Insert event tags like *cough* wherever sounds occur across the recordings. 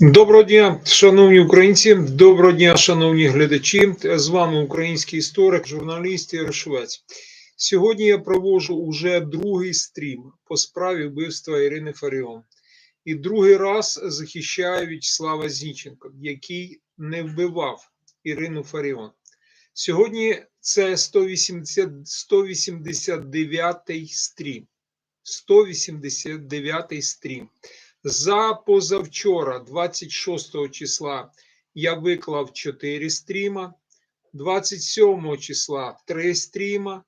Доброго дня, шановні українці, доброго дня, шановні глядачі. З вами український історик, журналіст Ігор Швець. Сьогодні я проводжу уже другий стрім по справі вбивства Ірини Фаріон. І другий раз захищаю В'ячеслава Зінченко, який не вбивав Ірину Фаріон. Сьогодні це 180, 189 стрім. 189 стрім. За позавчора, 26 числа, я виклав 4 стріма, 27 числа 3 стріма,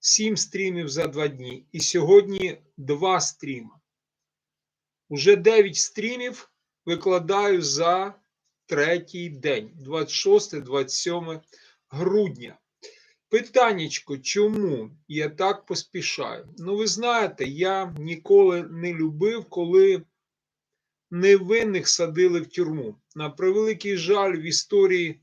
7 стрімів за 2 дні. І сьогодні 2 стріма. Уже 9 стрімів викладаю за третій день, 26-27 грудня. Питаннячко, чому я так поспішаю? Ну, ви знаєте, я ніколи не любив, коли невинних садили в тюрму. На превеликий жаль, в історії,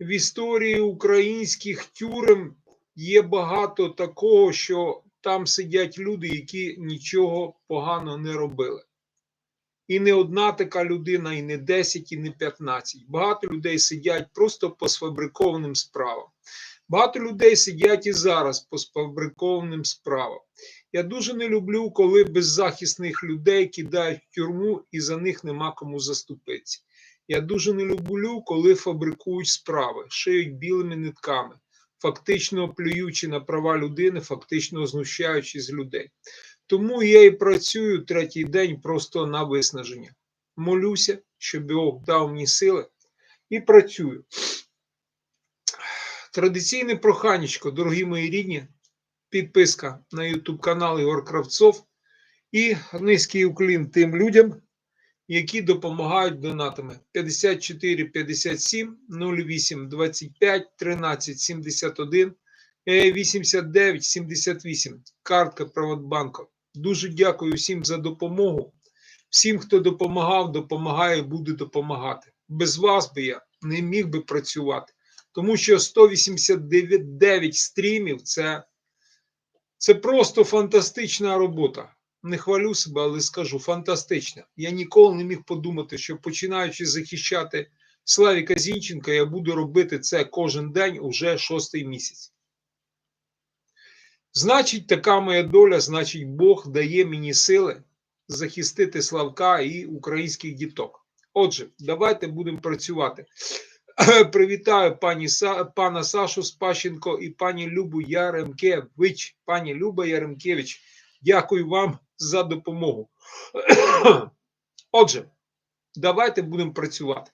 в історії українських тюрем є багато такого, що там сидять люди, які нічого поганого не робили. І не одна така людина, і не 10, і не 15. Багато людей сидять просто по сфабрикованим справам. Багато людей сидять і зараз по сфабрикованим справам. Я дуже не люблю, коли беззахисних людей кидають в тюрму і за них нема кому заступитися. Я дуже не люблю, коли фабрикують справи, шиють білими нитками, фактично плюючи на права людини, фактично знущаючись з людей. Тому я і працюю третій день просто на виснаження. Молюся, щоб Бог дав мені сили, і працюю. Традиційне проханечко, дорогі мої рідні, підписка на YouTube канал Ігор Кравцов і низький уклін тим людям, які допомагають донатами 54 57 08 25 13 71 89 78. Картка Приватбанку. Дуже дякую всім за допомогу. Всім, хто допомагав, допомагає, буде допомагати. Без вас би я не міг би працювати. Тому що 189 стрімів це, це просто фантастична робота. Не хвалю себе, але скажу фантастична. Я ніколи не міг подумати, що починаючи захищати Славіка Зінченка, я буду робити це кожен день уже шостий місяць. Значить, така моя доля, значить, Бог дає мені сили захистити Славка і українських діток. Отже, давайте будемо працювати. *clears throat* Привітаю пані пана Сашу Спащенко і пані Любу Яремкевич. Пані Люба Яремкевич, дякую вам за допомогу. *clears throat* Отже, давайте будемо працювати.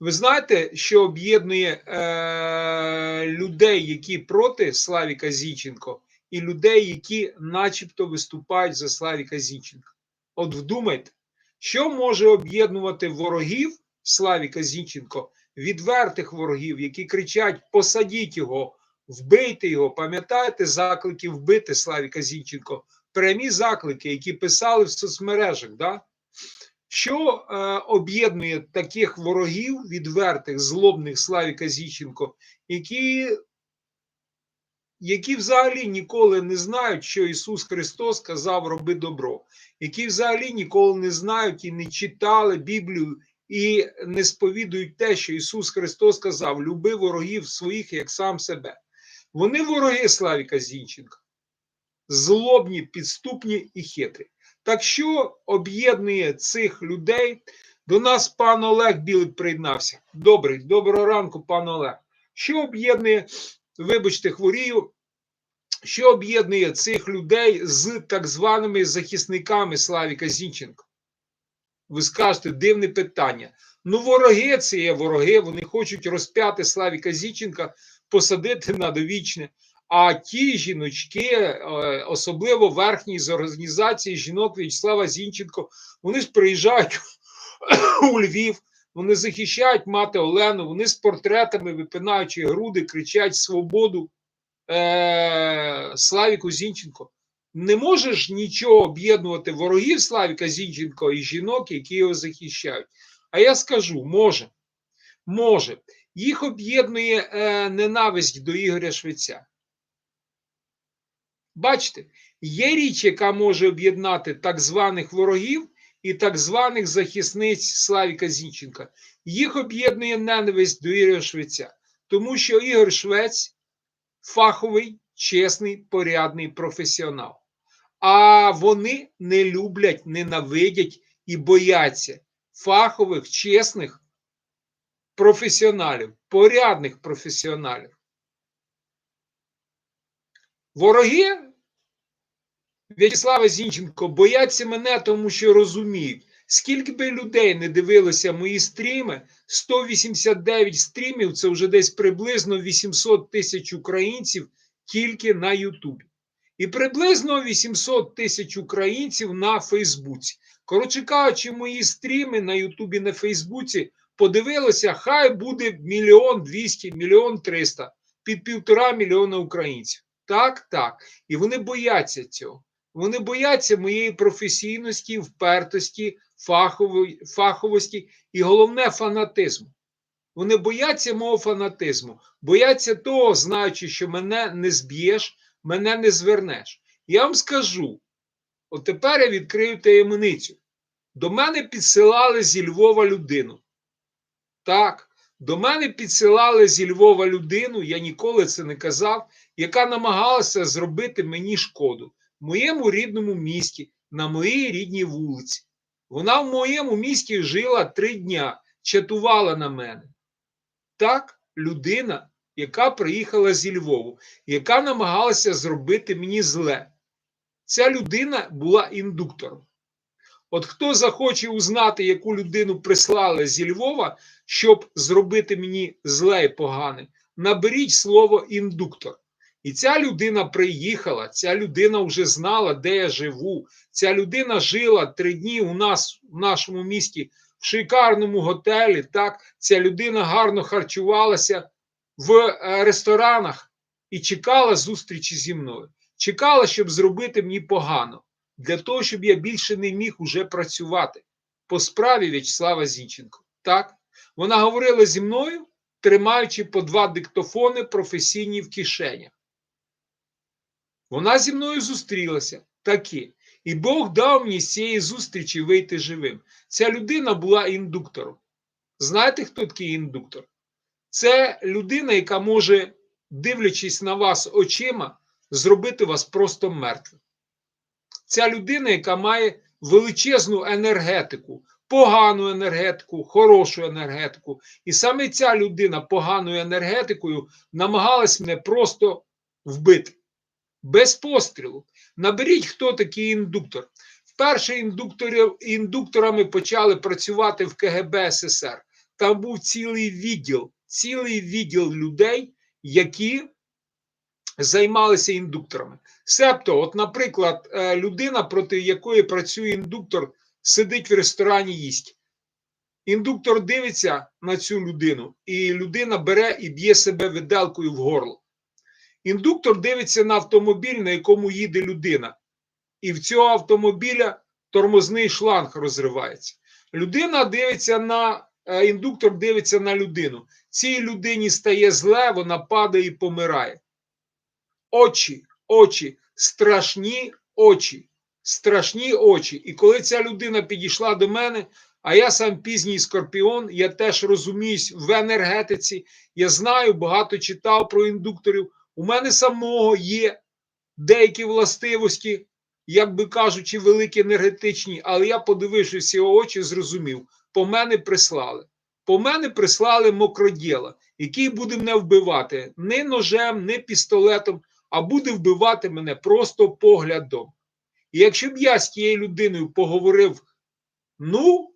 Ви знаєте, що об'єднує е, людей, які проти Славіка Зінченко, і людей, які начебто виступають за Славіка Зінченка. От вдумайте, що може об'єднувати ворогів Славіка Зінченко, відвертих ворогів, які кричать: посадіть його, вбийте його. Пам'ятаєте заклики вбити Славіка Зінченко? Прямі заклики, які писали в соцмережах. Да? Що е, об'єднує таких ворогів, відвертих, злобних Славіка Зінченко, які які взагалі ніколи не знають, що Ісус Христос сказав роби добро, які взагалі ніколи не знають і не читали Біблію і не сповідують те, що Ісус Христос сказав: люби ворогів своїх як сам себе. Вони вороги Славіка Зінченка, злобні, підступні і хитрі. Так що об'єднує цих людей? До нас пан Олег Білик приєднався. Добрий, доброго ранку, пан Олег. Що об'єднує, вибачте, хворію, що об'єднує цих людей з так званими захисниками Славіка Зінченка? Ви скажете, дивне питання. Ну, вороги це є вороги, вони хочуть розп'яти Славіка Зінченка, посадити на довічне. А ті жіночки, е, особливо верхні з організації жінок В'ячеслава Зінченко, вони ж приїжджають у Львів, вони захищають мати Олену, вони з портретами, випинаючи груди, кричать свободу е- Славіку Зінченко. Не можеш нічого об'єднувати ворогів Славіка Зінченко і жінок, які його захищають. А я скажу, може. Може. Їх об'єднує е, ненависть до Ігоря Швеця. Бачите, є річ, яка може об'єднати так званих ворогів, і так званих захисниць Славіка Зінченка. Їх об'єднує ненависть до Ігоря Швеця, тому що Ігор Швець фаховий, чесний, порядний професіонал. А вони не люблять, ненавидять і бояться фахових, чесних професіоналів, порядних професіоналів. Вороги В'ячеслава Зінченко бояться мене, тому що розуміють, скільки би людей не дивилося мої стріми, 189 стрімів це вже десь приблизно 800 тисяч українців тільки на Ютубі. І приблизно 800 тисяч українців на Фейсбуці. Коротше кажучи, мої стріми на Ютубі на Фейсбуці подивилося, хай буде мільйон двісті, мільйон триста, під півтора мільйона українців. Так, так. І вони бояться цього. Вони бояться моєї професійності, впертості, фаховості і головне фанатизму. Вони бояться мого фанатизму, бояться того, знаючи, що мене не зб'єш, мене не звернеш. Я вам скажу: от тепер я відкрию таємницю. До мене підсилали зі Львова людину. Так, до мене підсилали зі Львова людину, я ніколи це не казав, яка намагалася зробити мені шкоду в моєму рідному місті, на моїй рідній вулиці. Вона в моєму місті жила три дня, чатувала на мене. Так, людина, яка приїхала зі Львову, яка намагалася зробити мені зле. Ця людина була індуктором. От хто захоче узнати, яку людину прислали зі Львова, щоб зробити мені зле і погане, наберіть слово індуктор. І ця людина приїхала, ця людина вже знала, де я живу. Ця людина жила три дні у нас в нашому місті в шикарному готелі. Так, ця людина гарно харчувалася в е, ресторанах і чекала зустрічі зі мною. Чекала, щоб зробити мені погано, для того, щоб я більше не міг уже працювати по справі В'ячеслава Зінченко. Так, вона говорила зі мною, тримаючи по два диктофони професійні в кишенях. Вона зі мною зустрілася таки. І Бог дав мені з цієї зустрічі вийти живим. Ця людина була індуктором. Знаєте, хто такий індуктор? Це людина, яка може, дивлячись на вас очима, зробити вас просто мертвим. Ця людина, яка має величезну енергетику, погану енергетику, хорошу енергетику. І саме ця людина поганою енергетикою намагалась мене просто вбити без пострілу. Наберіть, хто такий індуктор. Вперше індукторами почали працювати в КГБ СССР. Там був цілий відділ, цілий відділ людей, які займалися індукторами. Себто, от, наприклад, е, людина, проти якої працює індуктор, сидить в ресторані їсть. Індуктор дивиться на цю людину, і людина бере і б'є себе виделкою в горло. Індуктор дивиться на автомобіль, на якому їде людина, і в цього автомобіля тормозний шланг розривається. Людина дивиться на е, індуктор дивиться на людину. Цій людині стає зле, вона падає і помирає. Очі, очі, страшні очі, страшні очі. І коли ця людина підійшла до мене, а я сам пізній скорпіон, я теж розуміюсь в енергетиці, я знаю, багато читав про індукторів. У мене самого є деякі властивості, як би кажучи, великі енергетичні, але я, подивившись його очі, зрозумів, по мене прислали. По мене прислали мокроділа, який буде мене вбивати не ножем, не пістолетом, а буде вбивати мене просто поглядом. І якщо б я з тією людиною поговорив, ну,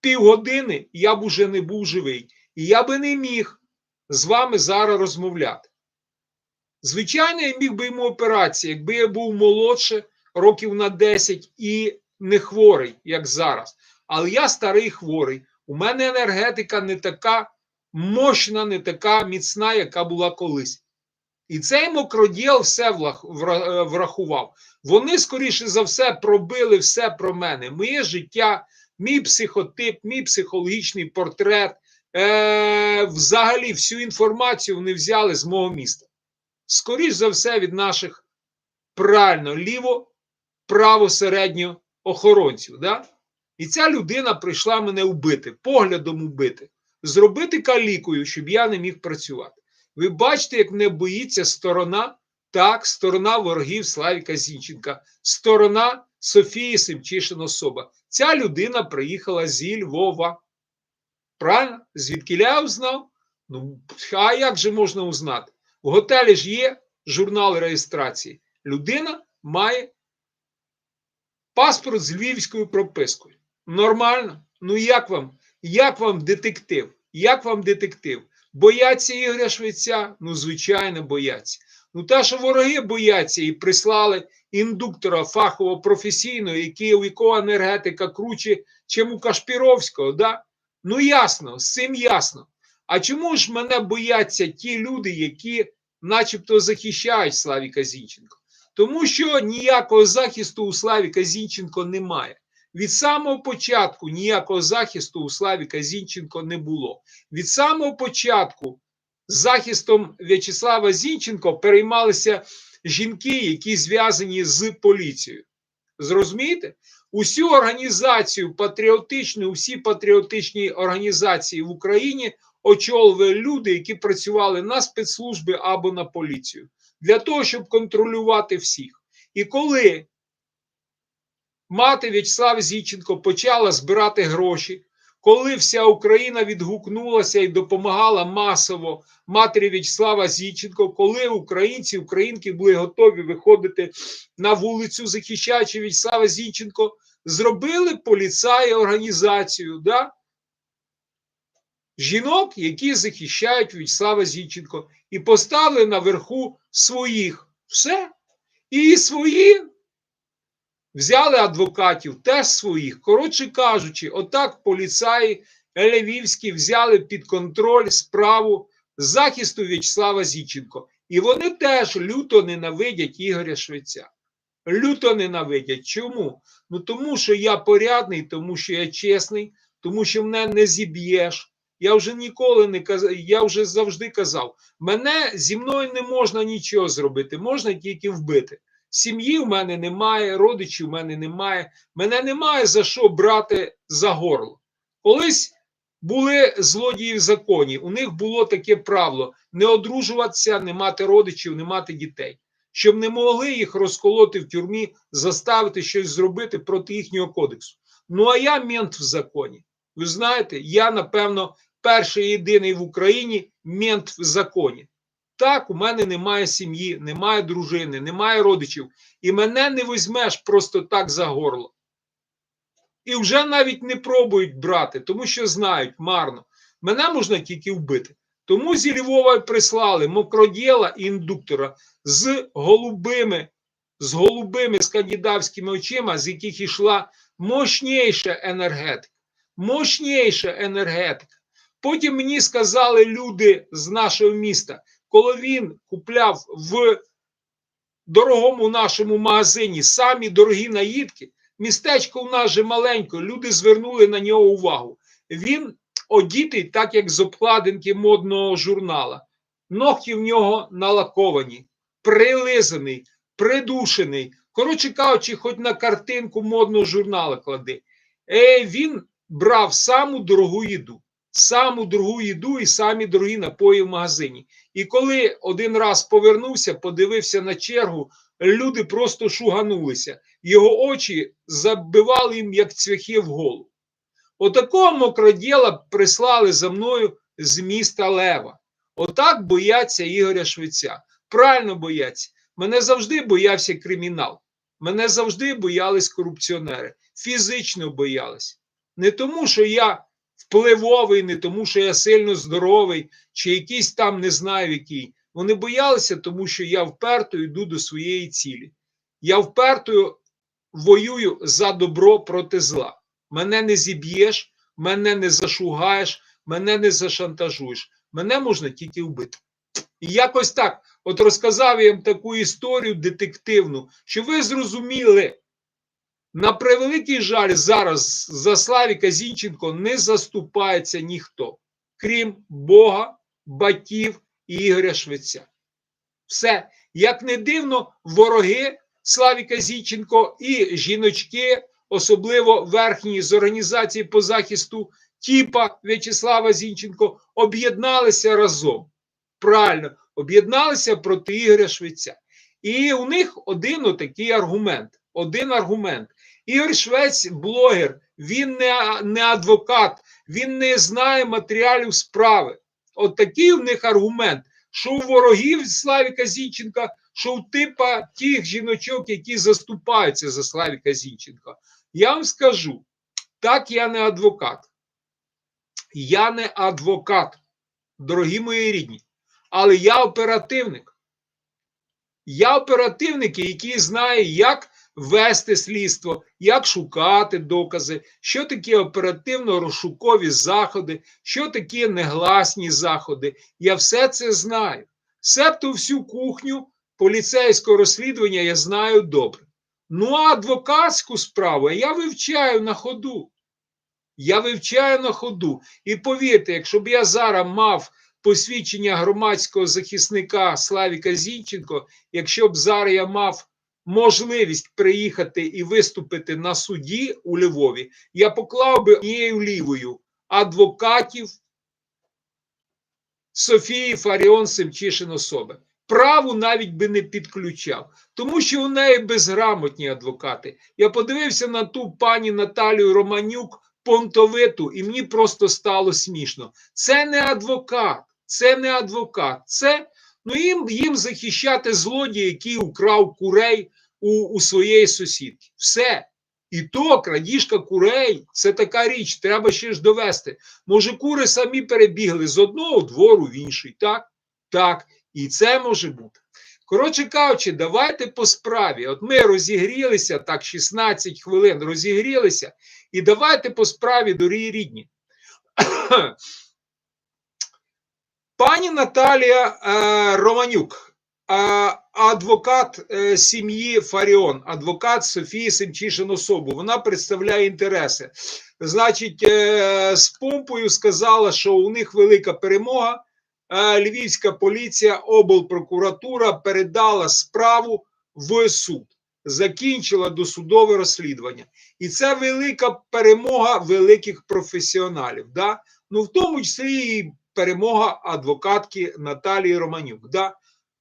півгодини, я б уже не був живий. І я би не міг з вами зараз розмовляти. Звичайно, я міг би йому операції, якби я був молодше років на 10 і не хворий, як зараз. Але я старий хворий. У мене енергетика не така мощна, не така міцна, яка була колись. І цей мокроділ все врахував. Вони, скоріше за все, пробили все про мене. Моє життя, мій психотип, мій психологічний портрет. Е, Взагалі, всю інформацію вони взяли з мого міста скоріш за все, від наших правильно ліво, право охоронців. Да? І ця людина прийшла мене вбити, поглядом убити, зробити калікою, щоб я не міг працювати. Ви бачите, як не боїться сторона, так, сторона ворогів Славіка Зінченка, сторона Софії Семчишин особа. Ця людина приїхала зі Львова. Правильно? Звідки я узнав? Ну, а як же можна узнати? В готелі ж є журнал реєстрації. Людина має паспорт з львівською пропискою. Нормально? Ну як вам? Як вам детектив? Як вам детектив? Бояться Ігоря Швеця? Ну, звичайно, бояться. Ну, те, що вороги бояться і прислали індуктора фахово професійного, який у якого енергетика круче, чим у Кашпіровського, да? Ну ясно, з цим ясно. А чому ж мене бояться ті люди, які начебто захищають Славіка Зінченко? Тому що ніякого захисту у Славіка Зінченко немає. Від самого початку ніякого захисту у Славіка Зінченко не було. Від самого початку захистом В'ячеслава Зінченко переймалися жінки, які зв'язані з поліцією. Зрозумієте? Усю організацію патріотичну, усі патріотичні організації в Україні очолювали люди, які працювали на спецслужби або на поліцію, для того, щоб контролювати всіх. І коли мати В'ячеслава Зінченко почала збирати гроші, коли вся Україна відгукнулася і допомагала масово матері В'ячеслава Зінченко, коли українці, українки були готові виходити на вулицю, захищаючи В'ячеслава Зінченко, зробили поліцаї організацію да? Жінок, які захищають В'ячеслава Зінченко, і поставили наверху своїх. Все. І свої взяли адвокатів, теж своїх. Коротше кажучи, отак поліцаї львівські взяли під контроль справу захисту В'ячеслава Зінченко. І вони теж люто ненавидять Ігоря Швеця. Люто ненавидять. Чому? Ну тому що я порядний, тому що я чесний, тому що мене не зіб'єш. Я вже ніколи не казав, я вже завжди казав: мене зі мною не можна нічого зробити, можна тільки вбити. Сім'ї в мене немає, родичів в мене немає. Мене немає за що брати за горло. Колись були злодії в законі. У них було таке правило: не одружуватися, не мати родичів, не мати дітей, щоб не могли їх розколоти в тюрмі, заставити щось зробити проти їхнього кодексу. Ну а я мент в законі. Ви знаєте, я, напевно, перший єдиний в Україні мент в законі. Так, у мене немає сім'ї, немає дружини, немає родичів, і мене не візьмеш просто так за горло. І вже навіть не пробують брати, тому що знають марно. Мене можна тільки вбити. Тому зі Львова прислали мокроділа і індуктора з голубими, з голубими скандинавськими очима, з яких йшла мощніша енергетика. Мощніша енергетика. Потім мені сказали люди з нашого міста, коли він купляв в дорогому нашому магазині самі дорогі наїдки, містечко у нас же маленько, люди звернули на нього увагу. Він одітий, так як з обкладинки модного журнала. Ногті в нього налаковані, прилизаний, придушений. Коротше кажучи, хоч на картинку модного журнала клади. Е, Він брав саму дорогу їду. Саму дорогу їду і самі дорогі напої в магазині. І коли один раз повернувся, подивився на чергу, люди просто шуганулися. Його очі забивали їм, як цвяхи в голову. Отакого мокроділа прислали за мною з міста Лева. Отак бояться Ігоря Швеця. Правильно бояться. Мене завжди боявся кримінал. Мене завжди боялись корупціонери. Фізично боялись. Не тому, що я впливовий, не тому, що я сильно здоровий, чи якийсь там не знаю який. Вони боялися, тому що я вперто йду до своєї цілі. Я вперто воюю за добро проти зла. Мене не зіб'єш, мене не зашугаєш, мене не зашантажуєш. Мене можна тільки вбити. І якось так, от розказав я їм таку історію детективну, що ви зрозуміли, на превеликий жаль, зараз за Славіка Зінченко не заступається ніхто, крім Бога, батьків і Ігоря Швеця. Все, як не дивно, вороги Славіка Зінченко і жіночки особливо верхні з організації по захисту Тіпа В'ячеслава Зінченко, об'єдналися разом. Правильно, об'єдналися проти Ігоря Швеця. І у них один отакий аргумент. Один аргумент. Ігор Швець, блогер, він не, не адвокат, він не знає матеріалів справи. От такий у них аргумент, що у ворогів Славіка Зінченка, що у типа тих жіночок, які заступаються за Славіка Зінченка. Я вам скажу, так я не адвокат. Я не адвокат, дорогі мої рідні, але я оперативник. Я оперативник, який знає, як вести слідство, як шукати докази, що таке оперативно-розшукові заходи, що таке негласні заходи. Я все це знаю. Себто всю кухню поліцейського розслідування я знаю добре. Ну, а адвокатську справу я вивчаю на ходу. Я вивчаю на ходу. І повірте, якщо б я зараз мав посвідчення громадського захисника Славіка Зінченко, якщо б зараз я мав можливість приїхати і виступити на суді у Львові, я поклав би однією лівою адвокатів Софії Фаріон Семчишин особи. Праву навіть би не підключав, тому що у неї безграмотні адвокати. Я подивився на ту пані Наталію Романюк понтовиту, і мені просто стало смішно. Це не адвокат, це не адвокат, це ну їм, їм захищати злодія, який украв курей у, у своєї сусідки. Все. І то крадіжка курей це така річ, треба ще ж довести. Може, кури самі перебігли з одного двору в інший, так? Так, і це може бути. Коротше кажучи, давайте по справі. От ми розігрілися так, 16 хвилин розігрілися, і давайте по справі дорогі рідні. Пані Наталія е, Романюк, е, адвокат е, сім'ї Фаріон, адвокат Софії Семчишин особу. Вона представляє інтереси. Значить, з помпою сказала, що у них велика перемога. Львівська поліція, облпрокуратура передала справу в суд, закінчила досудове розслідування. І це велика перемога великих професіоналів. Да? Ну, в тому числі і перемога адвокатки Наталії Романюк. Да?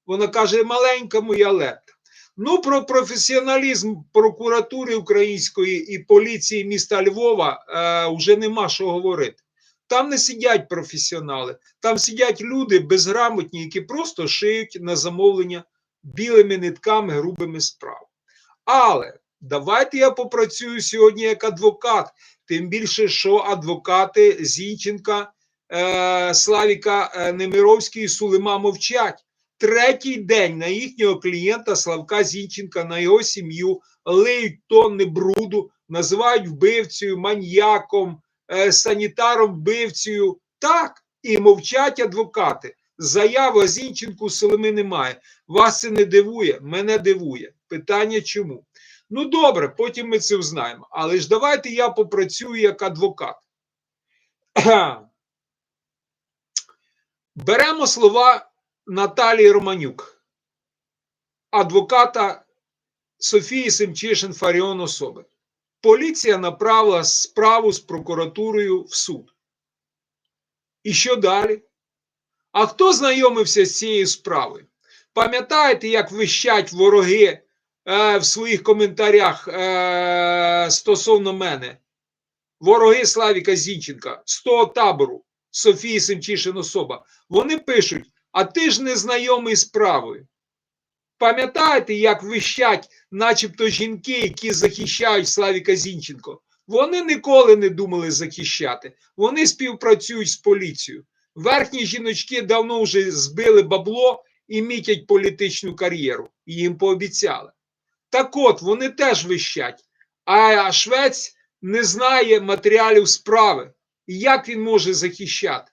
Вона каже: маленька моя лепта. Ну, про професіоналізм прокуратури української і поліції міста Львова е, вже нема що говорити. Там не сидять професіонали, там сидять люди безграмотні, які просто шиють на замовлення білими нитками, грубими справ. Але давайте я попрацюю сьогодні як адвокат, тим більше, що адвокати Зінченка, е, Славіка е, Немировський і Сулима мовчать. Третій день на їхнього клієнта Славка Зінченка, на його сім'ю лиють тонни бруду, називають вбивцею, маньяком, е, санітаром, вбивцею. Так, і мовчать адвокати. Заяви Зінченку Соломи немає. Вас це не дивує, мене дивує. Питання чому? Ну добре, потім ми це знаємо. Але ж давайте я попрацюю як адвокат. *clears throat* Беремо слова Наталії Романюк, адвоката Софії Семчишин Фаріон особи. Поліція направила справу з прокуратурою в суд. І що далі? А хто знайомився з цією справою? Пам'ятаєте, як вищать вороги е, в своїх коментарях е, стосовно мене? Вороги Славіка Зінченка з того табору Софії Семчишин особа. Вони пишуть: а ти ж не знайомий з справою. Пам'ятаєте, як вищать, начебто жінки, які захищають Славіка Зінченко? Вони ніколи не думали захищати. Вони співпрацюють з поліцією. Верхні жіночки давно вже збили бабло і мітять політичну кар'єру. Їм пообіцяли. Так от, вони теж вищать. А Швець не знає матеріалів справи. І як він може захищати?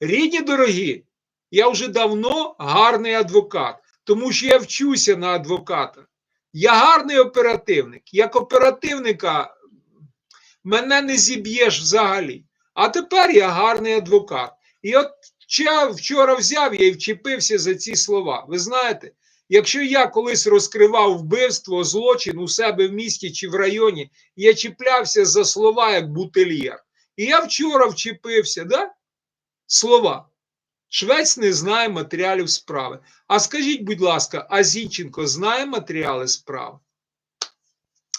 Рідні дорогі, я вже давно гарний адвокат, тому що я вчуся на адвоката. Я гарний оперативник. Як оперативника мене не зіб'єш взагалі. А тепер я гарний адвокат. І от я вчора взяв я і вчепився за ці слова. Ви знаєте, Якщо я колись розкривав вбивство, злочин у себе в місті чи в районі, я чіплявся за слова як бутильєр. І я вчора вчепився, да? Слова. Швець не знає матеріалів справи. А скажіть, будь ласка, а Зінченко знає матеріали справи?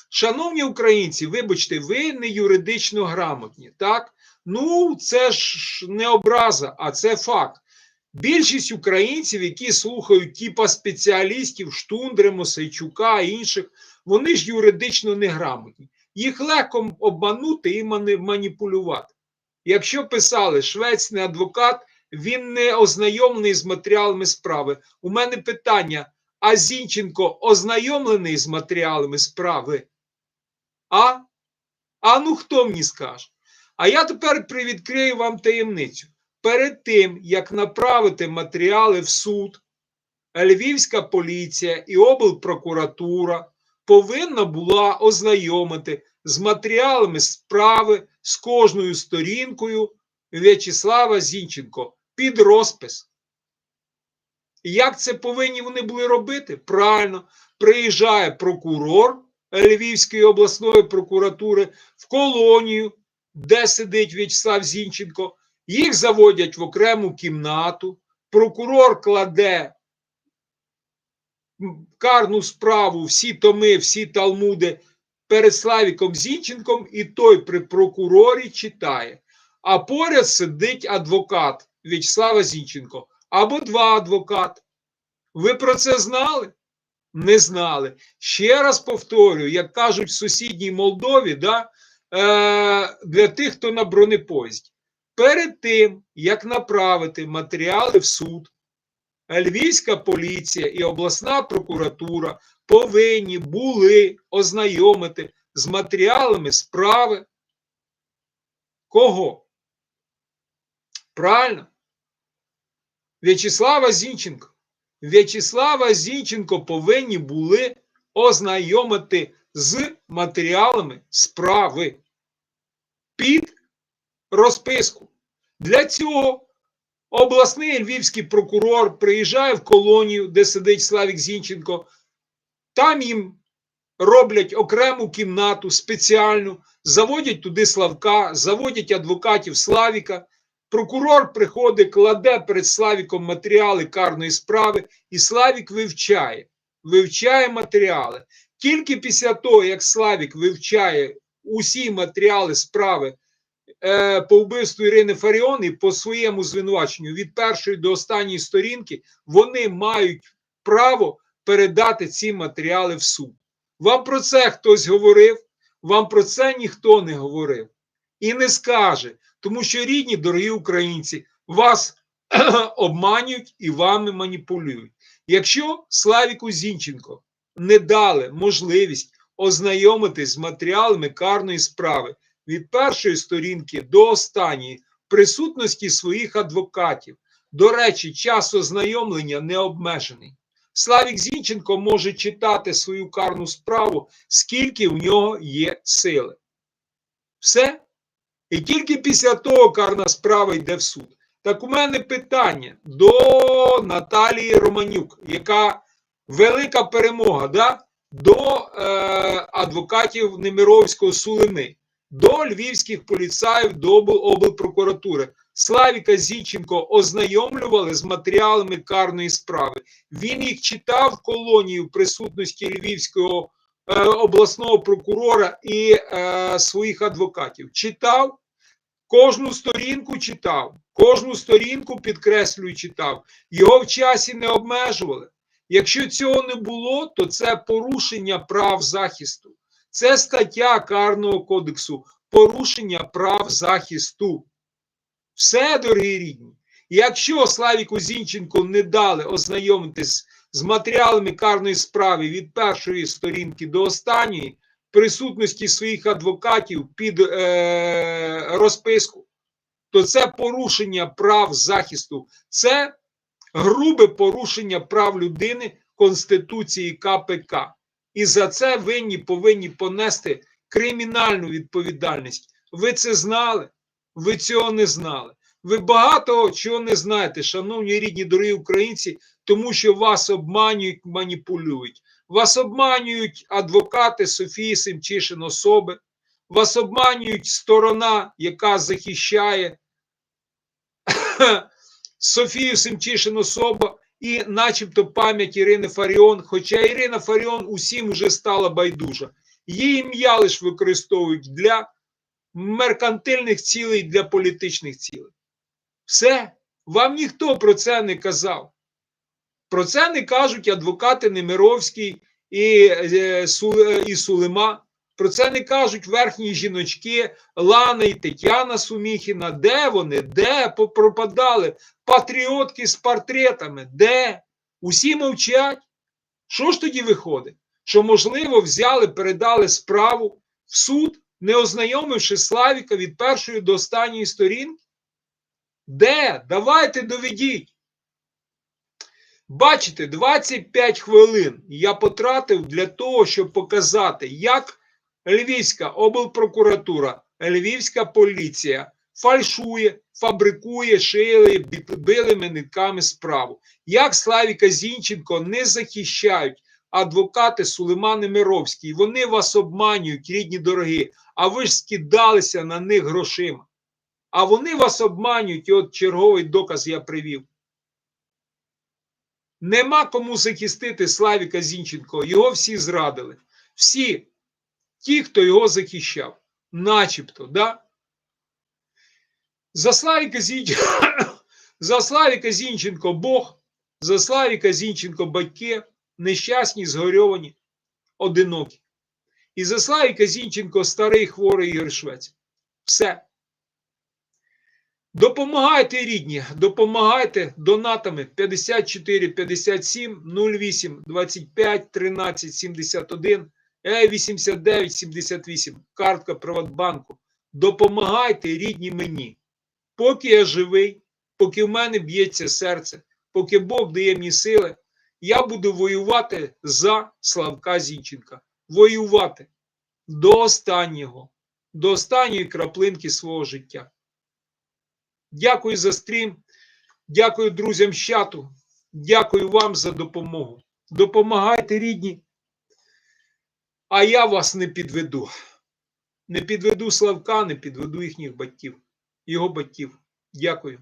Шановні українці, вибачте, ви не юридично грамотні, так? Ну, це ж не образа, а це факт. Більшість українців, які слухають типа спеціалістів, Штундри, Мосейчука інших, вони ж юридично неграмотні. Їх легко обманути і маніпулювати. Якщо писали Швець адвокат, він не ознайомлений з матеріалами справи. У мене питання: а Зінченко ознайомлений з матеріалами справи? А? А ну хто мені скаже? А я тепер привідкрию вам таємницю. Перед тим, як направити матеріали в суд, Львівська поліція і облпрокуратура повинна була ознайомити з матеріалами справи з кожною сторінкою В'ячеслава Зінченко під розпис. Як це повинні вони були робити? Правильно, приїжджає прокурор Львівської обласної прокуратури в колонію, де сидить В'ячеслав Зінченко, їх заводять в окрему кімнату, прокурор кладе карну справу, всі томи, всі талмуди перед Славіком Зінченком, і той при прокурорі читає. А поряд сидить адвокат В'ячеслава Зінченко або два адвокати. Ви про це знали? Не знали. Ще раз повторюю, як кажуть в сусідній Молдові, да, е, для тих, хто на бронепоїзді. Перед тим, як направити матеріали в суд, Львівська поліція і обласна прокуратура повинні були ознайомити з матеріалами справи. Кого? Правильно? В'ячеслава Зінченко. В'ячеслава Зінченко повинні були ознайомити з матеріалами справи під розписку. Для цього обласний львівський прокурор приїжджає в колонію, де сидить Славік Зінченко. Там їм роблять окрему кімнату спеціальну, заводять туди Славка, заводять адвокатів Славіка. Прокурор приходить, кладе перед Славіком матеріали карної справи, і Славік вивчає, вивчає матеріали. Тільки після того, як Славік вивчає усі матеріали справи по вбивству Ірини Фаріон і по своєму звинуваченню від першої до останньої сторінки, вони мають право передати ці матеріали в суд. Вам про це хтось говорив, вам про це ніхто не говорив і не скаже. Тому що рідні, дорогі українці, вас *clears throat* обманюють і вами маніпулюють. Якщо Славіку Зінченко не дали можливість ознайомитись з матеріалами карної справи від першої сторінки до останньої, присутності своїх адвокатів, до речі, час ознайомлення не обмежений. Славік Зінченко може читати свою карну справу, скільки в нього є сили. Все. І тільки після того карна справа йде в суд. Так у мене питання до Наталії Романюк, яка велика перемога да? до е, адвокатів Немировського Сулими, до львівських поліцаїв, до облпрокуратури. Славіка Зінченко ознайомлювали з матеріалами карної справи. Він їх читав в колонії в присутності Львівського е, обласного прокурора і е, своїх адвокатів. Читав. Кожну сторінку читав, кожну сторінку підкреслюю, читав. Його в часі не обмежували. Якщо цього не було, то це порушення прав захисту. Це стаття Карного кодексу порушення прав захисту. Все, дорогі рідні. Якщо Славіку Зінченку не дали ознайомитись з матеріалами карної справи від першої сторінки до останньої, присутності своїх адвокатів під е, розписку, то це порушення прав захисту, це грубе порушення прав людини Конституції КПК. І за це винні повинні понести кримінальну відповідальність. Ви це знали? Ви цього не знали. Ви багато чого не знаєте, шановні рідні, дорогі українці, тому що вас обманюють, маніпулюють. Вас обманюють адвокати Софії Семчишин особи, вас обманюють сторона, яка захищає *coughs* Софію Семчишин особа і, начебто, пам'ять Ірини Фаріон. Хоча Ірина Фаріон усім вже стала байдужа. Її ім'я лише використовують для меркантильних цілей, для політичних цілей. Все, вам ніхто про це не казав. Про це не кажуть адвокати Немировський і, е, і Сулима. Про це не кажуть верхні жіночки Лана і Тетяна Суміхіна. Де вони? Де пропадали? Патріотки з портретами. Де? Усі мовчать. Що ж тоді виходить? Що, можливо, взяли, передали справу в суд, не ознайомивши Славіка від першої до останньої сторінки? Де? Давайте доведіть. Бачите, 25 хвилин я потратив для того, щоб показати, як Львівська облпрокуратура, Львівська поліція фальшує, фабрикує, шили, бі- билими нитками справу. Як Славіка Зінченко не захищають адвокати Сулейман і Мировський. Вони вас обманюють, рідні дорогі, а ви ж скидалися на них грошима. А вони вас обманюють, і от черговий доказ я привів. Нема кому захистити Славіка Зінченко. Його всі зрадили. Всі ті, хто його захищав, начебто, да? За Славіка *coughs* Зінченко, за Славіка Зінченко Бог, за Славіка Зінченко батьки, нещасні, згорьовані, одинокі. І за Славіка Зінченко старий хворий Ігор Швець. Все. Допомагайте рідні, допомагайте донатами 54 57 08 25 13 71 е 89 78 картка Приватбанку. Допомагайте рідні мені. Поки я живий, поки в мене б'ється серце, поки Бог дає мені сили, я буду воювати за Славка Зінченка. Воювати до останнього, до останньої краплинки свого життя. Дякую за стрім. Дякую друзям з чату. Дякую вам за допомогу. Допомагайте рідні. А я вас не підведу. Не підведу Славка, не підведу їхніх батьків, його батьків. Дякую.